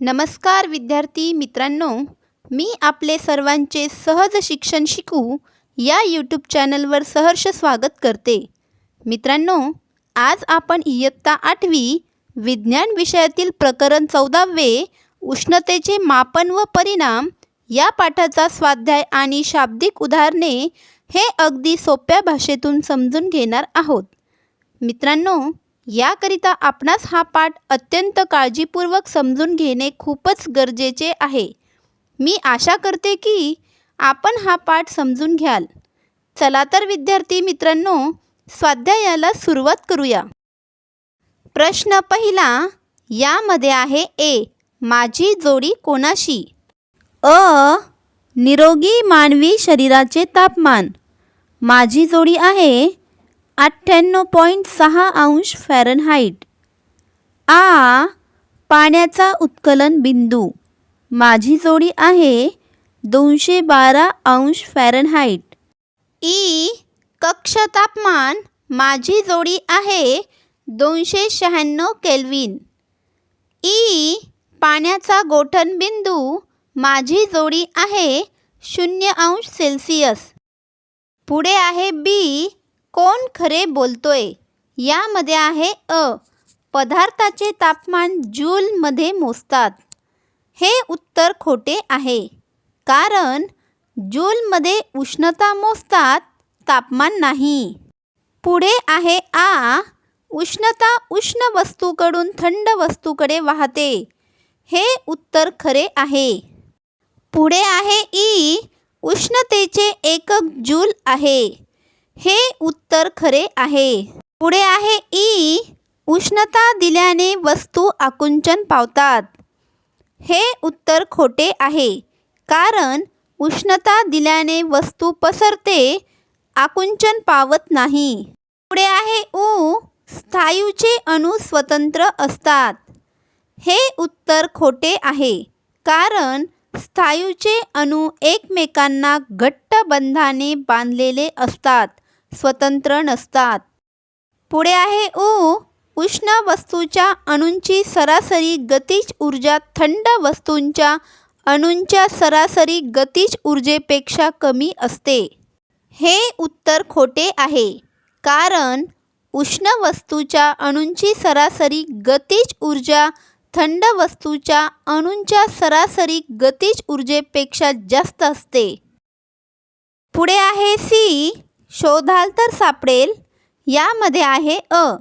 नमस्कार विद्यार्थी मित्रांनो मी आपले सर्वांचे सहज शिक्षण शिकू या यूट्यूब चॅनलवर सहर्ष स्वागत करते. मित्रांनो आज आपण इयत्ता आठवी विज्ञान विषयातील प्रकरण चौदावे उष्णतेचे मापन व परिणाम या पाठाचा स्वाध्याय आणि शाब्दिक उदाहरणे हे अगदी सोप्या भाषेतून समजून घेणार आहोत. मित्रांनो याकरिता आपणास हा पाठ अत्यंत काळजीपूर्वक समजून घेणे खूपच गरजेचे आहे. मी आशा करते की आपण हा पाठ समजून घ्याल. चला तर विद्यार्थी मित्रांनो स्वाध्यायाला सुरुवात करूया. प्रश्न पहिला यामध्ये आहे ए माझी जोडी कोणाशी? अ निरोगी मानवी शरीराचे तापमान. माझी जोडी आहे अठ्ठ्याण्णव पॉईंट सहा अंश फॅरनहाईट. आ पाण्याचा उत्कलन बिंदू. माझी जोडी आहे दोनशे बारा अंश फॅरनहाईट. ई कक्ष तापमान. माझी जोडी आहे दोनशे शहाण्णव केल्विन. ई पाण्याचा गोठण बिंदू. माझी जोडी आहे शून्य अंश सेल्सिअस. पुढे आहे बी कोण खरे बोलतोय? यामध्ये आहे अ. पदार्थाचे तापमान जूलमध्ये मोजतात. हे उत्तर खोटे आहे. कारण जूलमध्ये उष्णता मोजतात तापमान नाही. पुढे आहे आ. उष्णता उष्ण वस्तूकडून थंड वस्तूकडे वाहते. हे उत्तर खरे आहे. पुढे आहे ई. उष्णतेचे एकक जूल आहे. हे उत्तर खरे आहे. पुढे आहे ई. उष्णता दिल्याने वस्तू आकुंचन पावतात. हे उत्तर खोटे आहे. कारण उष्णता दिल्याने वस्तू पसरते आकुंचन पावत नाही. पुढे आहे ऊ स्थायूचे अणू स्वतंत्र असतात. हे उत्तर खोटे आहे. कारण स्थायूचे अणू एकमेकांना घट्ट बंधाने बांधलेले असतात. स्वतंत्र नसतात. पुढे आहे ऊ उष्ण वस्तूच्या अणूंची सरासरी गतिज ऊर्जा थंड वस्तूंच्या अणूंच्या सरासरी गतिज ऊर्जेपेक्षा कमी असते. हे उत्तर खोटे आहे. कारण उष्ण वस्तूच्या अणूंची सरासरी गतिज ऊर्जा थंड वस्तूच्या अणूंच्या सरासरी गतिज ऊर्जेपेक्षा जास्त असते. पुढे आहे सी. शोधाल तर सापडेल. यामध्ये आहे अ.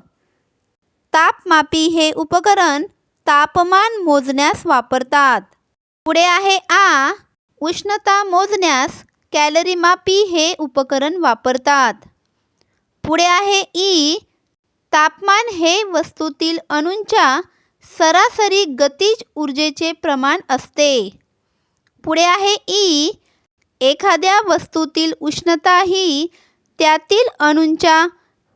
तापमापी हे उपकरण तापमान मोजण्यास वापरतात. पुढे आहे आ. उष्णता मोजण्यास कॅलरीमापी हे उपकरण वापरतात. पुढे आहे ई. तापमान हे वस्तूतील अणूंच्या सरासरी गतिज ऊर्जेचे प्रमाण असते. पुढे आहे ई. एखाद्या वस्तूतील उष्णता ही त्यातील अणूंच्या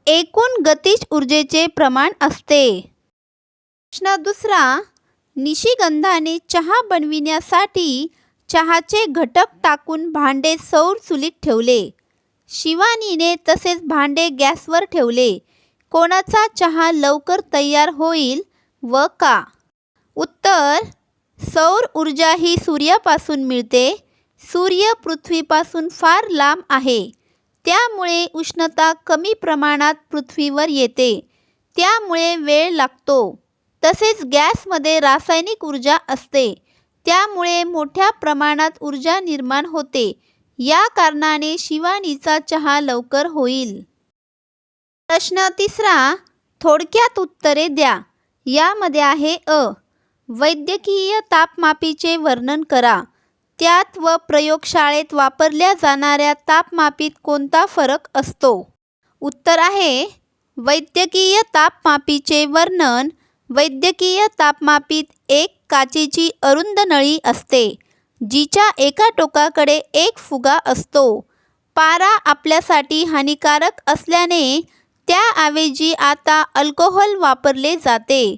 एकूण गतिज ऊर्जेचे प्रमाण असते. प्रश्न दुसरा निशिगंधाने चहा बनविण्यासाठी चहाचे घटक टाकून भांडे सौर चुलीत ठेवले. शिवानीने तसेच भांडे गॅसवर ठेवले. कोणाचा चहा लवकर तयार होईल व का? उत्तर सौर ऊर्जा ही सूर्यापासून मिळते. सूर्य पृथ्वीपासून फार लांब आहे. त्यामुळे उष्णता कमी प्रमाणात पृथ्वीवर येते. त्यामुळे वेळ लागतो. तसेच गॅसमध्ये रासायनिक ऊर्जा असते. त्यामुळे मोठ्या प्रमाणात ऊर्जा निर्माण होते. या कारणाने शिवानीचा चहा लवकर होईल. प्रश्न तिसरा थोडक्यात उत्तरे द्या. यामध्ये आहे अ. वैद्यकीय तापमापीचे वर्णन करा. त्यात व प्रयोगशाळेत वापरल्या जाणाऱ्या तापमापीत कोणता फरक असतो? उत्तर आहे वैद्यकीय तापमापीचे वर्णन वैद्यकीय तापमापीत एक काचेची अरुंद नळी असते जिच्या एका टोकाकडे एक फुगा असतो. पारा आपल्यासाठी हानिकारक असल्याने त्याऐवजी आता अल्कोहोल वापरले जाते.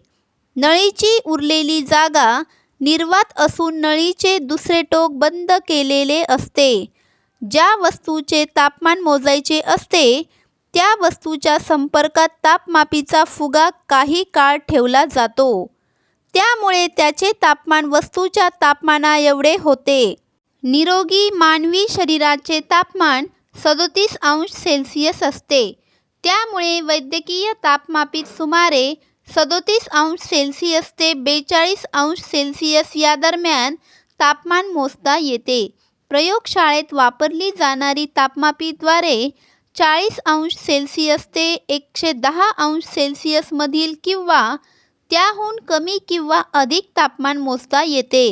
नळीची उरलेली जागा निर्वात असून नळीचे दुसरे टोक बंद केलेले असते. ज्या वस्तूचे तापमान मोजायचे असते त्या वस्तूच्या संपर्कात तापमापीचा फुगा काही काळ ठेवला जातो. त्यामुळे त्याचे तापमान वस्तूच्या तापमाना एवढे होते. निरोगी मानवी शरीराचे तापमान सदोतीस अंश सेल्सिअस असते. त्यामुळे वैद्यकीय तापमापीत सुमारे सदोतीस अंश सेल्सिअस ते बेचाळीस अंश सेल्सिअस या दरम्यान तापमान मोजता येते. प्रयोगशाळेत वापरली जाणारी तापमापीद्वारे चाळीस अंश सेल्सिअस ते एकशे दहा अंश सेल्सिअसमधील किंवा त्याहून कमी किंवा अधिक तापमान मोजता येते.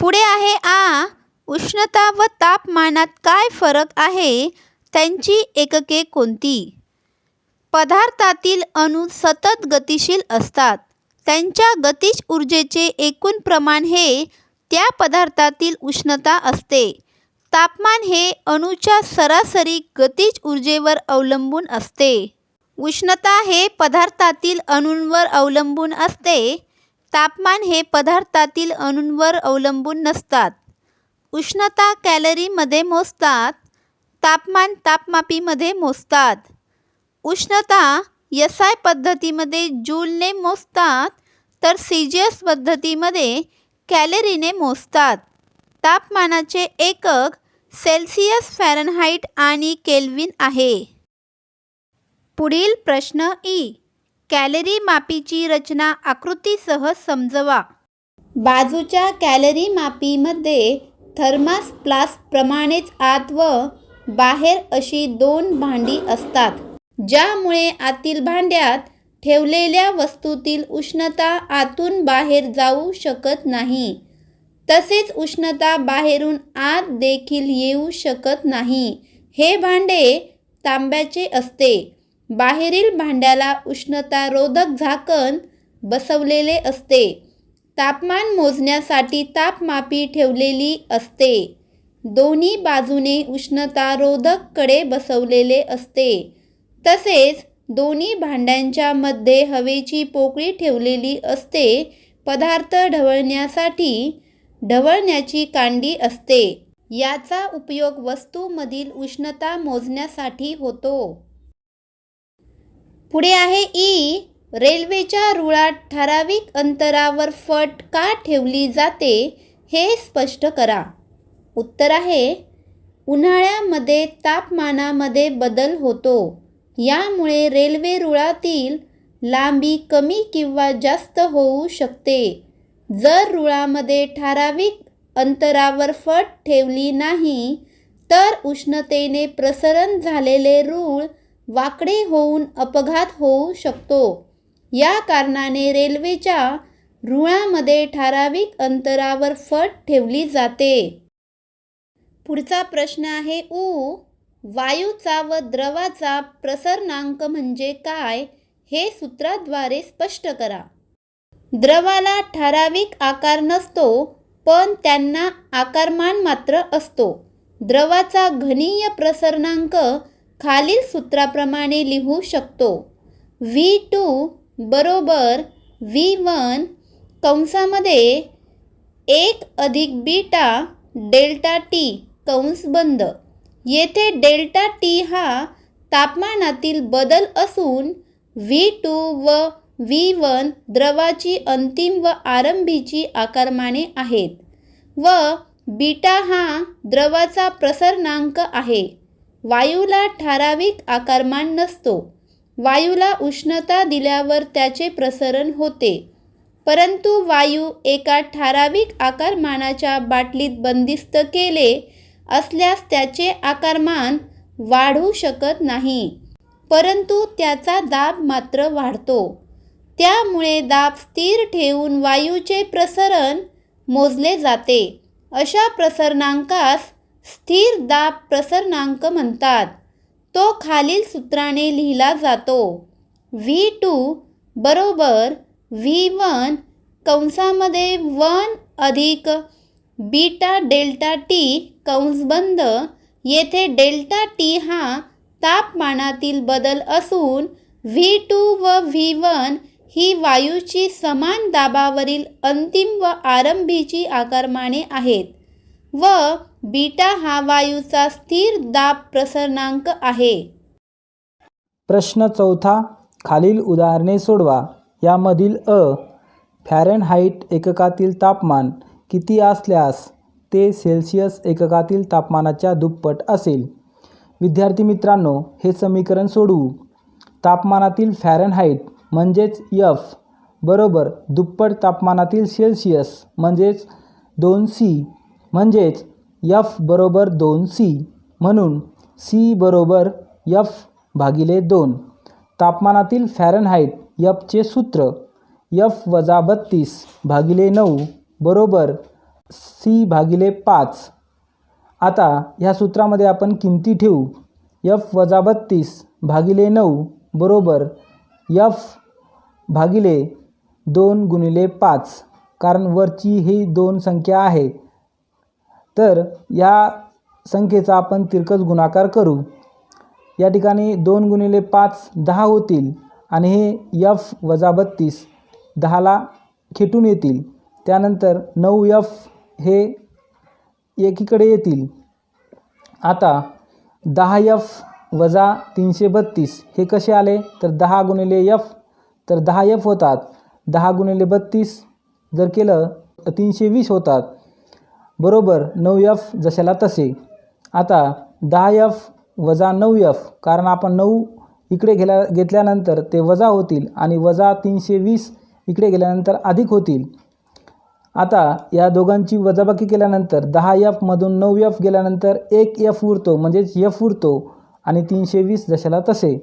पुढे आहे आ उष्णता व तापमानात काय फरक आहे? त्यांची एकके कोणती? पदार्थातील अणू सतत गतिशील असतात. त्यांच्या गतिज ऊर्जेचे एकूण प्रमाण हे त्या पदार्थातील उष्णता असते. तापमान हे अणूच्या सरासरी गतिज ऊर्जेवर अवलंबून असते. उष्णता हे पदार्थातील अणूंवर अवलंबून असते. तापमान हे पदार्थातील अणूंवर अवलंबून नसतात. उष्णता कॅलरीमध्ये मोजतात. तापमान तापमापीमध्ये मोजतात. उष्णता एस आय पद्धतीमध्ये जूलने मोजतात तर सीजियस पद्धतीमध्ये कॅलरीने मोजतात. तापमानाचे एकक सेल्सिअस फॅरनहाईट आणि केल्विन आहे. पुढील प्रश्न ई. कॅलरी मापीची रचना आकृतीसह समजवा. बाजूच्या कॅलरी मापीमध्ये थर्मास प्रमाणेच आत व बाहेर अशी दोन भांडी असतात. ज्यामुळे आतील भांड्यात ठेवलेल्या वस्तूतील उष्णता आतून बाहेर जाऊ शकत नाही. तसेच उष्णता बाहेरून आत देखील येऊ शकत नाही. हे भांडे तांब्याचे असते. बाहेरील भांड्याला उष्णता रोधक झाकण बसवलेले असते. तापमान मोजण्यासाठी तापमापी ठेवलेली असते. दोन्ही बाजूने उष्णता रोधककडे बसवलेले असते. तसेच दोन्ही भांड्यांच्या मध्ये हवेची पोकळी ठेवलेली असते. पदार्थ ढवळण्यासाठी ढवळण्याची कांडी असते. याचा उपयोग वस्तूमधील उष्णता मोजण्यासाठी होतो. पुढे आहे ई. रेल्वेच्या रुळात ठराविक अंतरावर फट का ठेवली जाते हे स्पष्ट करा. उत्तर आहे. उन्हाळ्यामध्ये तापमानामध्ये बदल होतो. यामुळे रेल्वे रुळातील लांबी कमी किंवा जास्त होऊ शकते. जर रुळामध्ये ठराविक अंतरावर फट ठेवली नाही तर उष्णतेने प्रसरण झालेले रूळ वाकडे होऊन अपघात होऊ शकतो. या कारणाने रेल्वेच्या रुळामध्ये ठराविक अंतरावर फट ठेवली जाते. पुढचा प्रश्न आहे ऊ वायूचा व द्रवाचा प्रसरणांक म्हणजे काय हे सूत्राद्वारे स्पष्ट करा. द्रवाला ठराविक आकार नसतो पण त्यांना आकारमान मात्र असतो. द्रवाचा घनीय प्रसरणांक खालील सूत्राप्रमाणे लिहू शकतो. व्ही टू बरोबर व्ही वन कंसामध्ये एक अधिक बीटा डेल्टा टी कंस बंद. येथे डेल्टा टी हा तापमानातील बदल असून व्ही टू व व्ही वन द्रवाची अंतिम व आरंभीची आकारमाने आहेत व बीटा हा द्रवाचा प्रसरणांक आहे. वायूला ठराविक आकारमान नसतो. वायूला उष्णता दिल्यावर त्याचे प्रसरण होते. परंतु वायू एका ठराविक आकारमानाच्या बाटलीत बंदिस्त केले असल्यास त्याचे आकारमान वाढू शकत नाही. परंतु त्याचा दाब मात्र वाढतो. त्यामुळे दाब स्थिर ठेवून वायूचे प्रसरण मोजले जाते. अशा प्रसरणांकास स्थिर दाब प्रसरणांक म्हणतात. तो खालील सूत्राने लिहिला जातो. व्ही टू बरोबर व्ही वन कंसामध्ये वन अधिक बीटा डेल्टा टी कंस बंद. येथे डेल्टा टी हा तापमानातील बदल असून व्ही टू व व्ही वन ही वायूची समान दाबावरील अंतिम व आरंभीची आकारमाने आहेत व बीटा हा वायूचा स्थिर दाब प्रसरणांक आहे. प्रश्न चौथा खालील उदाहरणे सोडवा. यामधील अ फॅरनहाईट एककातील तापमान किती असल्यास ते सेल्सिअस एककातील तापमानाच्या दुप्पट असेल. विद्यार्थी मित्रांनो हे समीकरण सोडवू. तापमानातील फॅरनहाईट म्हणजेच यफ बरोबर दुप्पट तापमानातील सेल्सिअस म्हणजेच दोन सी म्हणजेच यफ बरोबर दोन सी म्हणून सी बरोबर यफ भागिले दोन. तापमानातील फॅरनहाईट यफचे सूत्र यफ वजा बत्तीस भागिले नऊ बरोबर सी भागिले पाच. आता ह्या सूत्रामध्ये आपण किमती ठेवू. यफ वजा बत्तीस भागिले नऊ बरोबर यफ भागिले दोन गुणिले पाच. कारण वरची ही दोन संख्या आहे. तर या संख्येचा आपण तिरकस गुणाकार करू. या ठिकाणी दोन गुणिले पाच दहा होतील आणि हे यफ वजा बत्तीस दहाला खेटून येतील. त्यानंतर नऊ यफ हे एकीकडे येतील. आता दहा यफ वजा तीनशे बत्तीस हे कसे आले? तर दहा गुणिले यफ तर दहा यफ होतात. दहा गुणिले बत्तीस जर केलं तर तीनशे वीस होतात. बरोबर नऊ यफ जशाला तसे. आता दहा यफ वजा नऊ यफ कारण आपण नऊ इकडे घेल्या घेतल्यानंतर ते वजा होतील आणि वजा तीनशे वीस इकडे गेल्यानंतर अधिक होतील. आता या दोघांची वजाबाकी केल्यानंतर दहा यफमधून नऊ यफ गेल्यानंतर एक यफ उरतो म्हणजेच यफ उरतो आणि तीनशे वीस जशाला तसे.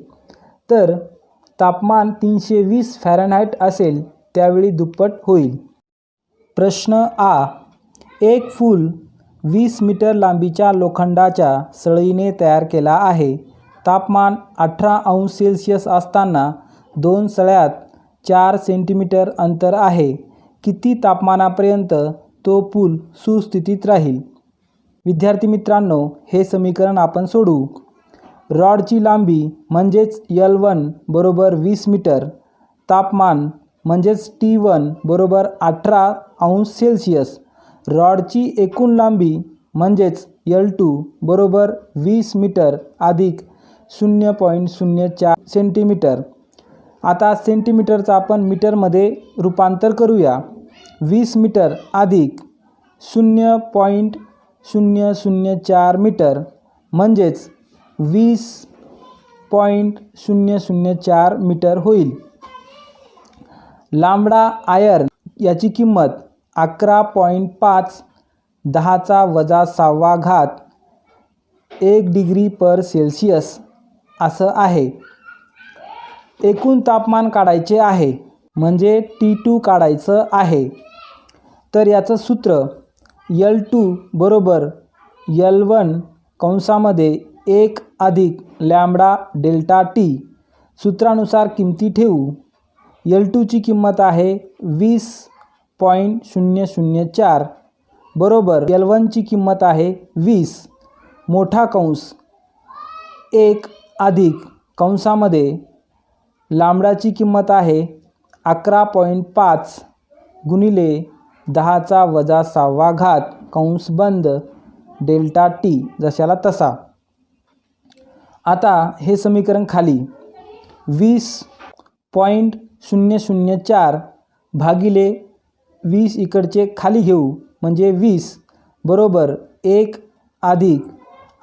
तर तापमान तीनशे वीस फॅरनहाईट असेल त्यावेळी दुप्पट होईल. प्रश्न आ एक फूल वीस मीटर लांबीच्या लोखंडाच्या सळईने तयार केला आहे. तापमान अठरा अंश सेल्सिअस असताना दोन सळ्यात चार सेंटीमीटर अंतर आहे. किती तापमानापर्यंत तो पूल सुस्थितीत राहील? विद्यार्थी मित्रांनो हे समीकरण आपण सोडवू. रॉडची लांबी म्हणजेच यल वन बरोबर वीस मीटर. तापमान म्हणजेच टी वन बरोबर अठरा अंश सेल्सिअस. रॉडची एकूण लांबी म्हणजेच यल टू बरोबर वीस मीटर अधिक शून्य पॉईंट शून्य चार सेंटीमीटर. आता सेंटीमीटरचं आपण मीटरमध्ये रूपांतर करूया. वीस मीटर अधिक शून्य पॉईंट शून्य शून्य चार मीटर म्हणजेच वीस पॉईंट शून्य शून्य चार मीटर होईल. लांबडा आयर्न याची किंमत अकरा पॉईंट पाच दहाचा वजा सहावा घात एक डिग्री पर सेल्सिअस असं आहे. एकूण तापमान काढायचे आहे म्हणजे टी टू काढायचं आहे. तर याचं सूत्र यल टू बरोबर यल वन कंसामध्ये एक अधिक लॅमडा डेल्टा टी सूत्रानुसार किमती ठेवू. यल टूची किंमत आहे वीस पॉईंट शून्य शून्य चार बरोबर यल वनची किंमत आहे वीस. मोठा कंस एक अधिक कंसामध्ये लांबडाची किंमत आहे अकरा पॉईंट पाच गुणिले दहाचा वजा सहावा घात कंस बंद डेल्टा टी जशाला तसा. आता हे समीकरण खाली. वीस पॉईंट शून्य शून्य चार भागिले वीस इकडचे खाली घेऊ म्हणजे वीस बरोबर एक अधिक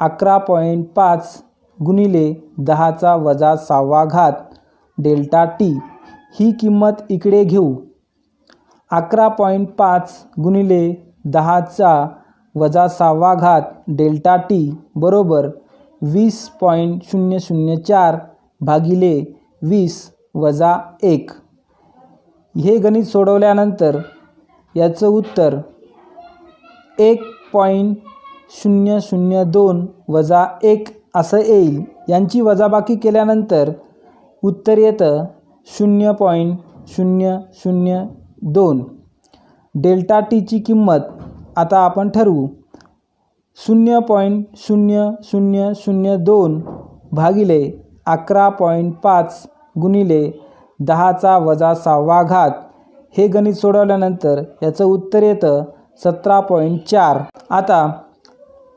अकरा पॉईंट पाच गुणिले दहाचा वजा सहावा घात डेल्टा टी ही किंमत इकडे घेऊ. अकरा पॉईंट पाच गुणिले दहाचा वजा सहावा घात डेल्टा टी बरोबर वीस पॉईंट शून्य शून्य चार भागिले वीस वजा एक. हे गणित सोडवल्यानंतर याचं उत्तर एक पॉईंट शून्य शून्य दोन वजा एक असं येईल. यांची वजाबाकी केल्यानंतर उत्तर येतं शून्य पॉईंट शून्य शून्य दोन. डेल्टा टीची किंमत आता आपण ठरवू. शून्य पॉईंट शून्य शून्य शून्य दोन भागिले अकरा पॉईंट पाच गुणिले दहाचा वजा सहावा घात. हे गणित सोडवल्यानंतर याचं उत्तर येतं सतरा पॉईंट चार. आता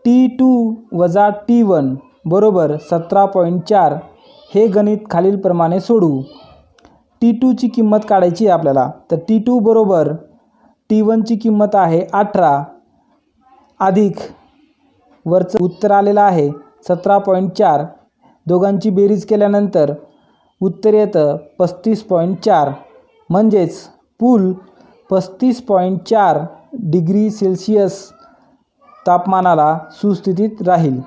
टी टू वजा टी वन बरोबर सतरा पॉईंट चार. हे गणित खालीलप्रमाणे सोडवू टी टूची किंमत काढायची आहे आपल्याला. तर टी टू बरोबर टी वनची किंमत आहे अठरा. अधिक वरचं उत्तर आलेलं आहे सतरा पॉईंट चार. दोघांची बेरीज केल्यानंतर उत्तर येतं पस्तीस पॉईंट चार. म्हणजेच पूल पस्तीस पॉईंट चार डिग्री सेल्सिअस तापमानाला सुस्थितीत राहील.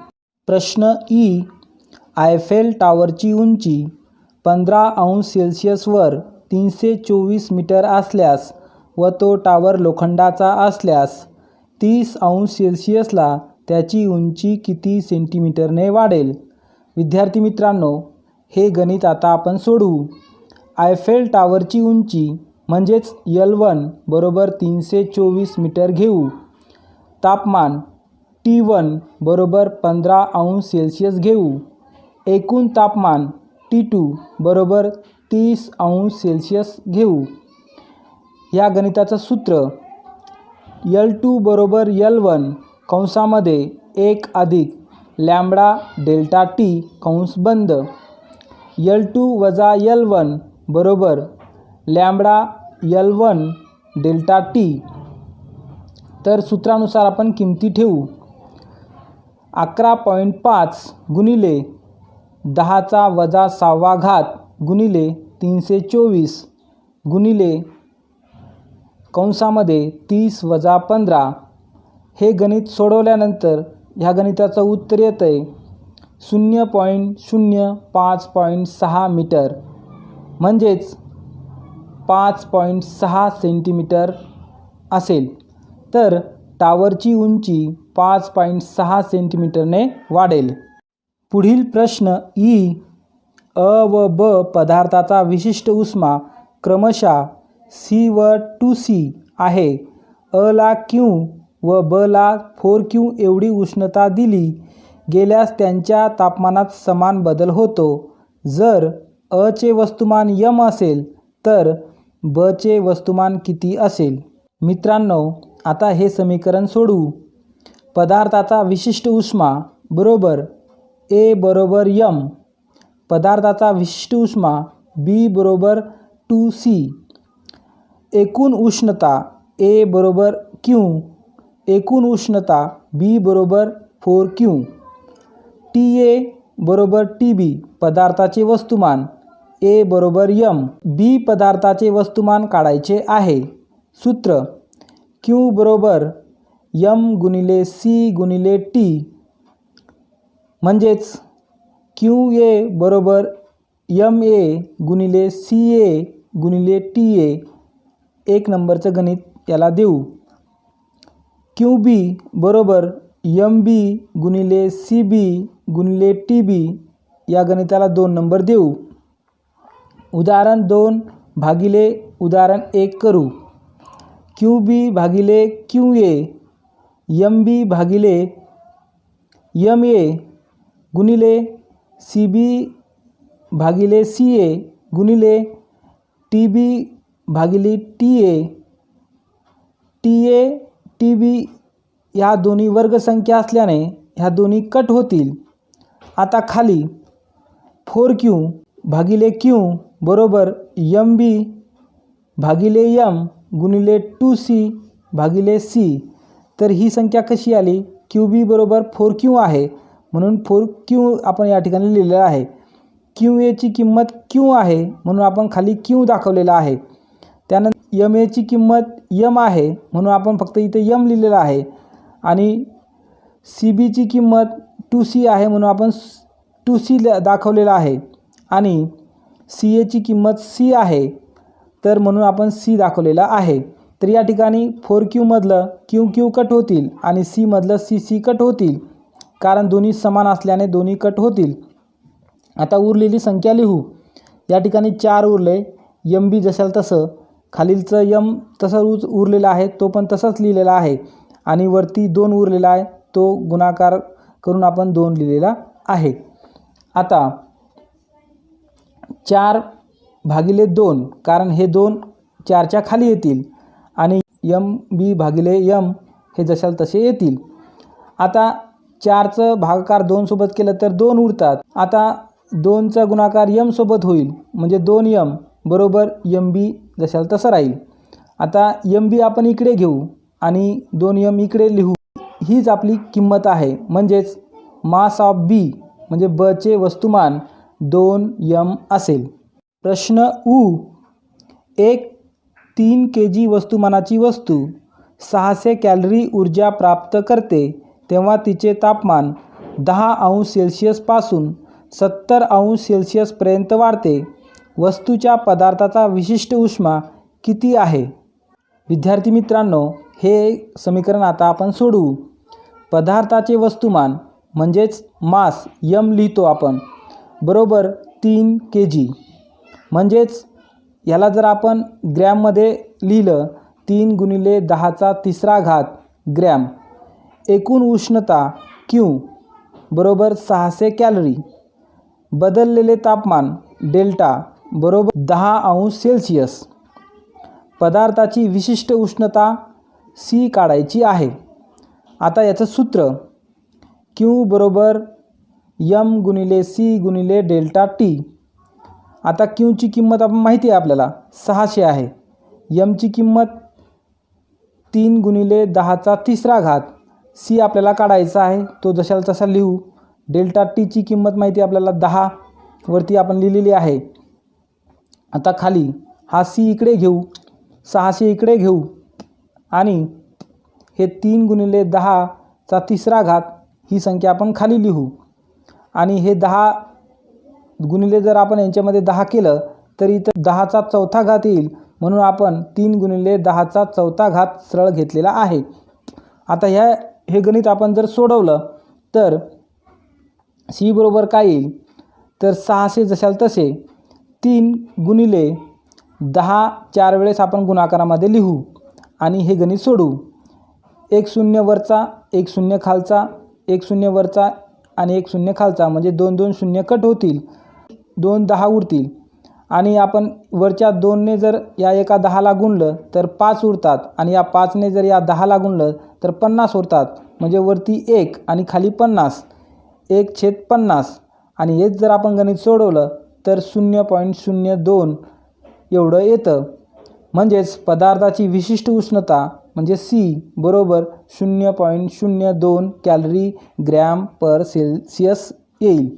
प्रश्न ई आयफेल टॉवरची उंची पंधरा अंश सेल्सिअसवर तीनशे चोवीस मीटर असल्यास व तो टावर लोखंडाचा असल्यास तीस अंश सेल्सिअसला त्याची उंची किती सेंटीमीटरने वाढेल? विद्यार्थी मित्रांनो हे गणित आता आपण सोडवू. आयफेल टावरची उंची म्हणजेच यल वन बरोबर तीनशे चोवीस मीटर घेऊ. तापमान टी वन बरोबर पंधरा अंश सेल्सिअस घेऊ. एकूण तापमान टी टू बरोबर तीस अंश सेल्सिअस घेऊ. या गणिताचं सूत्र यल टू बरोबर यल वन कंसामध्ये एक अधिक लॅम्बडा डेल्टा टी कंस बंद. यल टू वजा यल वन बरोबर lambda L one delta T तर सूत्रानुसार आपण किमती ठेवू. अकरा पॉईंट पाच गुणिले दहाचा वजा सहावा घात गुणिले तीनशे चोवीस गुणिले कंसामध्ये तीस वजा पंधरा. हे गणित सोडवल्यानंतर ह्या गणिताचं उत्तर येतं आहे शून्य पॉईंट शून्य पाच पॉईंट सहा मीटर. म्हणजेच पाच पॉईंट सहा सेंटीमीटर असेल. तर टावरची उंची पाच पॉईंट सहा सेंटीमीटरने वाढेल. पुढील प्रश्न ई. अ व ब पदार्थाचा विशिष्ट उष्मा क्रमशः सी व टू सी आहे. अला क्यू व बला फोर क्यू एवढी उष्णता दिली गेल्यास त्यांच्या तापमानात समान बदल होतो. जर अचे वस्तुमान यम असेल तर बचे वस्तुमान किती असेल? मित्रांनो आता हे समीकरण सोडवू. पदार्थाचा विशिष्ट उष्मा बरोबर? ए बरोबर यम. पदार्थाचा विशिष्ट उष्मा बी बरोबर टू सी. एकूण उष्णता ए बरोबर क्यू. एकूण उष्णता बी बरोबर फोर क्यू. टी ए बरोबर टी बी पदार्थाचे वस्तुमान. ए बरोबर यम. बी पदार्थाचे वस्तुमान काढायचे आहे. सूत्र क्यू बरोबर यम गुणिले सी गुणिले टी. म्हणजेच क्यू ए बरोबर यम ए गुणिले सी ए गुणिले टी ए एक नंबरचं गणित याला देऊ. क्यू बी बरोबर यम बी गुणिले सी बी गुणिले टी बी या गणिताला दोन नंबर देऊ. उदाहरण दोन भागिले उदाहरण एक करू. क्यू बी भागिले क्यू ए यम बी भागिले यम ए गुणिले सी बी भागिले सी ए गुणिले टी बी भागिले T A T A T B ह्या दोन्ही वर्गसंख्या असल्याने ह्या दोन्ही कट होतील. आता खाली फोर क्यू भागिले क्यू बरोबर यम बी भागिले यम गुणिले टू सी भागिले सी. तर ही संख्या कशी आली? क्यू बी बरोबर फोर क्यू आहे. म्हणून फोर क्यू आपण या ठिकाणी लिहिलेलं आहे. क्यू एची किंमत क्यू आहे म्हणून आपण खाली क्यू दाखवलेला आहे. त्यानंतर यम एची किंमत यम आहे म्हणून आपण फक्त इथे यम लिहिलेलं आहे. आणि सी बीची किंमत टू सी आहे म्हणून आपण टू सी दाखवलेलं आहे. आणि सी एची किंमत सी आहे तर म्हणून आपण सी दाखवलेला आहे. तर या ठिकाणी फोर क्यूमधलं क्यू क्यू कट होतील आणि सीमधलं सी सी कट होतील. कारण दोन्ही समान असल्याने दोन्ही कट होतील. आता उरलेली संख्या लिहू. या ठिकाणी चार उरले. यम बी जशाल तसं. खालीलचं यम तसं उज उरलेलं आहे तो पण तसंच लिहिलेला आहे. आणि वरती दोन उरलेला आहे तो गुणाकार करून आपण दोन लिहिलेला आहे. आता चार भागिले दोन कारण हे दोन चारच्या खाली येतील. आणि यम बी भागिले यम हे जशाल तसे येतील. आता चारचं भागाकार दोनसोबत केलं तर दोन उरतात आता दोनचा गुणाकार यमसोबत होईल. म्हणजे दोन यम बरोबर यम बी जशाल तसं राहील. आता यम बी आपण इकडे घेऊ आणि दोन यम इकडे लिहू. हीच आपली किंमत आहे. म्हणजेच मास ऑफ बी म्हणजे बचे वस्तुमान दोन यम असेल. प्रश्न ऊ एक तीन के जी वस्तुमानाची वस्तू सहाशे कॅलरी ऊर्जा प्राप्त करते. तेव्हा तिचे तापमान दहा अंश सेल्शियसपासून सत्तर अंश सेल्सिअसपर्यंत वाढते. वस्तूच्या पदार्थाचा विशिष्ट उष्मा किती आहे? विद्यार्थी मित्रांनो हे समीकरण आता आपण सोडवू. पदार्थाचे वस्तुमान म्हणजेच मास यम लिहितो आपण. बरोबर तीन के जी म्हणजेच याला जर आपण ग्रॅममध्ये लिहिलं तीन गुणिले दहाचा तिसरा घात ग्रॅम. एकूण उष्णता क्यू बरोबर सहाशे कॅलरी. बदललेले तापमान डेल्टा बरोबर दहा अंश सेल्सिअस. पदार्थाची विशिष्ट उष्णता सी काढायची आहे. आता याचं सूत्र क्यू बरोबर यम गुणिले सी गुणिले डेल्टा टी. आता क्यूची किंमत आपण माहिती आहे आपल्याला सहाशे आहे. यमची किंमत तीन गुणिले दहाचा तिसरा घात. सी आपल्याला काढायचा आहे. तो जशाला तसा लिहू. डेल्टा टीची किंमत माहिती आपल्याला दहा वरती आपण लिहिलेली आहे. आता खाली हा सी इकडे घेऊ. सहाशे इकडे घेऊ. आणि हे तीन गुणिले दहाचा तिसरा घात ही संख्या आपण खाली लिहू. आणि हे दहा गुणिले जर आपण यांच्यामध्ये दहा केलं तर इथं दहाचा चौथा घात येईल. म्हणून आपण तीन गुणिले दहाचा चौथा घात सरळ घेतलेला आहे. आता ह्या हे गणित आपण जर सोडवलं तर सी बरोबर काय येईल? तर सहाशे जशाल तसे तीन गुणिले दहा चार वेळेस आपण गुणाकारामध्ये लिहू आणि हे गणित सोडवू एक शून्य वरचा एक शून्य खालचा एक शून्य वरचा आणि एक शून्य खालचा म्हणजे दोन दोन शून्य कट होतील. दोन दहा उरतील आणि आपण वरच्या दोनने जर या एका दहाला गुणलं तर पाच उरतात आणि या पाचने जर या दहाला गुणलं तर पन्नास उरतात. म्हणजे वरती एक आणि खाली पन्नास. एक छेद पन्नास. आणि हेच जर आपण गणित सोडवलं तर शून्य पॉईंट शून्य दोन एवढं येतं. म्हणजेच पदार्थाची विशिष्ट उष्णता म्हणजे सी बरोबर शून्य पॉईंट शून्य दोन कॅलरी ग्रॅम पर सेल्सिअस येईल.